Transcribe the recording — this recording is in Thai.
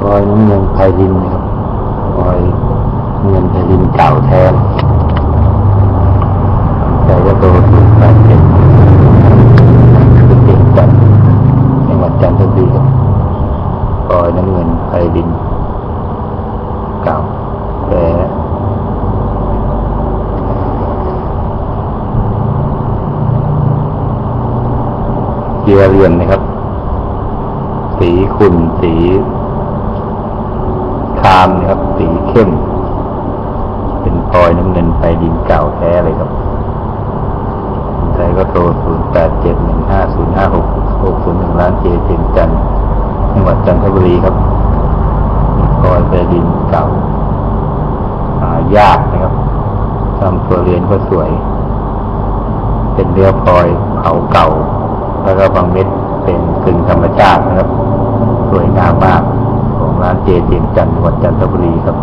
พลอยน้ำเงินไพรินนะครับพลอยเงินไพรินเก่าแท้ใจก็โตสุดแปเจ็ดคือเก่งจันทร์จังหวัดจันทบุรีครับพลอยน้ำเงินไพรินเก่าแท้เกียร์เรือนนะครับ สีขุ่นสี คามนะครับ สีเข้ม เป็นพลอยน้ำเงินไปดินเก่าแท้เลยครับใครก็โทร 0 8 7 1 5 0 5 6 6 0 1ล้านเจเจนจันจังหวัดจันทบุรีครับพลอยไปดินเก่าหายากนะครับทำตัวเรียนก็สวย เป็นเนื้อพลอยเผาเก่า แล้วก็บางเม็ดเป็นกึ่งธรรมชาตินะครับ สวยงามมาก ของ ร้านเจเจียงจันทร์จังหวัดจันทบุรีครับ